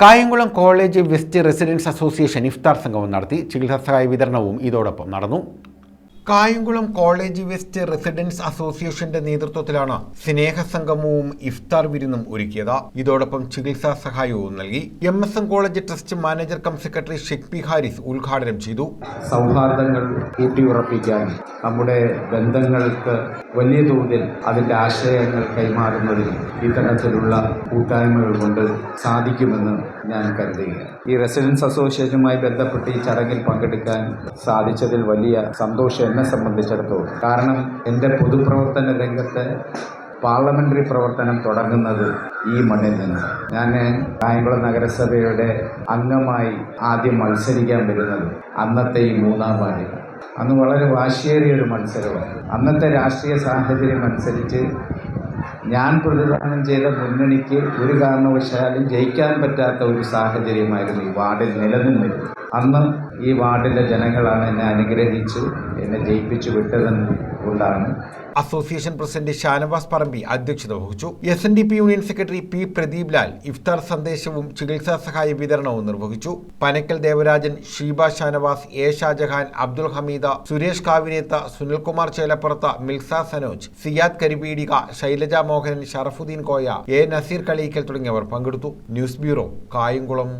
Kayamkulam college west residence association ഇഫ്താർ സംഗമം നടത്തി ചികിത്സാ സഹായ വിതരണവും ഇതോടൊപ്പം നടന്നു. കായംകുളം കോളേജ് വെസ്റ്റ് റെസിഡൻസ് അസോസിയേഷന്റെ നേതൃത്വത്തിലാണ് സ്നേഹസംഗമവും ഇഫ്താർ വിരുന്നും ഒരുക്കിയത്. ഇതോടൊപ്പം ചികിത്സാ സഹായവും നൽകി. M S M college trust manager cum secretary ഷെക്പി Haris ഉദ്ഘാടനം ചെയ്തു. സൗഹാർദ്ദങ്ങൾ ഊട്ടിയുറപ്പിക്കാൻ നമ്മുടെ ബന്ധങ്ങൾക്ക് വലിയ തോതിൽ അതിന്റെ ആശയങ്ങൾ കൈമാറുന്നതിൽ ഇത്തരത്തിലുള്ള കൂട്ടായ്മകൾ കൊണ്ട് സാധിക്കുമെന്ന് ഞാൻ കരുതുകയാണ്. ഈ റെസിഡൻസ് അസോസിയേഷനുമായി ബന്ധപ്പെട്ട് ഈ ചടങ്ങിൽ പങ്കെടുക്കാൻ സാധിച്ചതിൽ വലിയ സന്തോഷം എന്നെ സംബന്ധിച്ചിടത്തോളം. കാരണം എന്റെ പൊതുപ്രവർത്തന രംഗത്ത് പാർലമെന്ററി പ്രവർത്തനം തുടങ്ങുന്നത് ഈ മണ്ണിൽ നിന്ന്. ഞാൻ കായംകുളം നഗരസഭയുടെ അംഗമായി ആദ്യം മത്സരിക്കാൻ വരുന്നത് അന്നത്തെ ഈ മൂന്നാം വാർഡിൽ. അന്ന് വളരെ വാശിയേറിയ ഒരു മത്സരമായിരുന്നു. അന്നത്തെ രാഷ്ട്രീയ സാഹചര്യം അനുസരിച്ച് ഞാൻ പ്രതിദാനം ചെയ്ത മുന്നണിക്ക് ഒരു കാരണവശാലും ജയിക്കാൻ പറ്റാത്ത ഒരു സാഹചര്യമായിരുന്നു ഈ വാർഡിൽ നിലനിന്നിരുന്നത്. അന്ന് ഈ വാർഡിലെ ജനങ്ങളാണ് എന്നെ അനുഗ്രഹിച്ച് എന്നെ ജയിപ്പിച്ചു വിട്ടതെന്ന് കൊണ്ടാണ്. അസോസിയേഷൻ പ്രസിഡന്റ് ഷാനവാസ് പറമ്പി അധ്യക്ഷത വഹിച്ചു. S N D P union secretary P Pradeep Lal ഇഫ്താർ സന്ദേശവും ചികിത്സാ സഹായ വിതരണവും നിർവഹിച്ചു. പനക്കൽ ദേവരാജൻ ഷീബ ഷാനവാസ് എ ഷാജഹാൻ അബ്ദുൽ ഹമീദ സുരേഷ് കാവിനേത്ത സുനിൽകുമാർ ചേലപ്പുറത്ത് മിൽസ സനോജ് സിയാദ് കരിപീടിക ശൈലജ മോഹനൻ ഷറഫുദ്ദീൻ കോയ എ നസീർ കളീക്കൽ തുടങ്ങിയവർ പങ്കെടുത്തു. News bureau Kayamkulam.